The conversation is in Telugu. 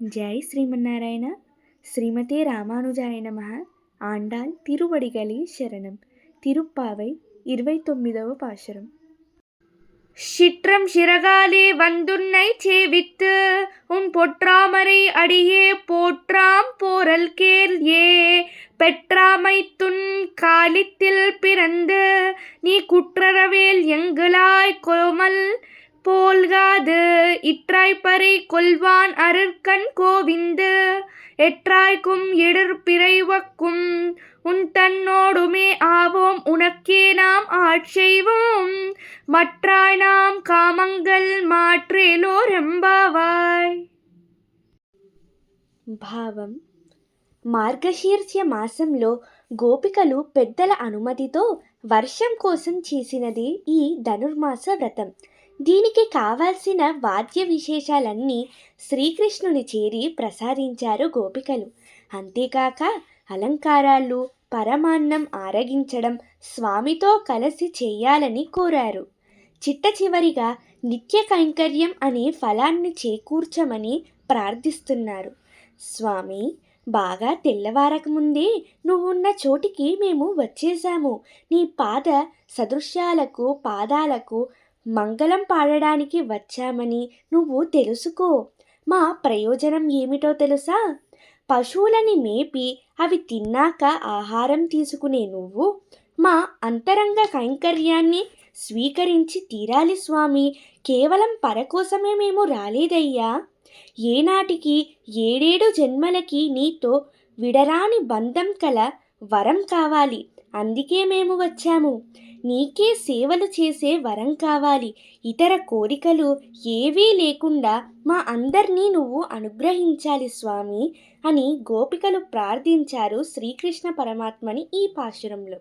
జై శ్రీమన్నారాయణ శ్రీమతే రామానుజాయ నమ ఆండాల్ తిరువడిగలి శరణం తిరుప్పావై ఇరవై తొమ్మిదవ పాశరం சிற்றம் சிறகாலே வந்துன்னை சேவித்து உன் பொற்றாமரை அடியே போற்றாம் போரல் கேள் ஏ பெற்றாமை துன் காலித்தில் பிறந்து நீ குற்றரவேல் எங்களாய் கோமல் போல்காது இற்றாய்ப்பறை கொல்வான் அருட்கண் கோவிந்து எற்றாய்க்கும் இடர்பிறைவக்கும் உன் தன்னோடுமே ஆவோம் உனக்கே நாம் ஆட்செய்வோம் மற்றாய் நாம் కామంగల్ మాట్రేలోరెంబావాయ్ భావం మార్గశీర్ష్య మాసంలో గోపికలు పెద్దల అనుమతితో వర్షం కోసం చేసినది ఈ ధనుర్మాస వ్రతం. దీనికి కావాల్సిన వాద్య విశేషాలన్నీ శ్రీకృష్ణుని చేరి ప్రసాదించారు గోపికలు. అంతేకాక అలంకారాలు పరమాన్నం ఆరగించడం స్వామితో కలిసి చేయాలని కోరారు. చిట్ట చివరిగా నిత్య కైంకర్యం అనే ఫలాన్ని చేకూర్చమని ప్రార్థిస్తున్నారు. స్వామి బాగా తెల్లవారకముందే నువ్వున్న చోటికి మేము వచ్చేసాము నీ పాద సదృశ్యాలకు పాదాలకు మంగళం పాడడానికి వచ్చామని నువ్వు తెలుసుకో. మా ప్రయోజనం ఏమిటో తెలుసా? పశువులని మేపి అవి తిన్నాక ఆహారం తీసుకునే నువ్వు? మా అంతరంగ కైంకర్యాన్ని స్వీకరించి తీరాలి స్వామి. కేవలం పరకోసమే మేము రాలేదయ్యా. ఏనాటికి ఏడేడు జన్మలకి నీతో విడరాని బంధం కల వరం కావాలి. అందుకే మేము వచ్చాము. నీకే సేవలు చేసే వరం కావాలి. ఇతర కోరికలు ఏవీ లేకుండా మా అందరినీ నువ్వు అనుగ్రహించాలి స్వామి అని గోపికలు ప్రార్థించారు శ్రీకృష్ణ పరమాత్మని ఈ పాశురంలో.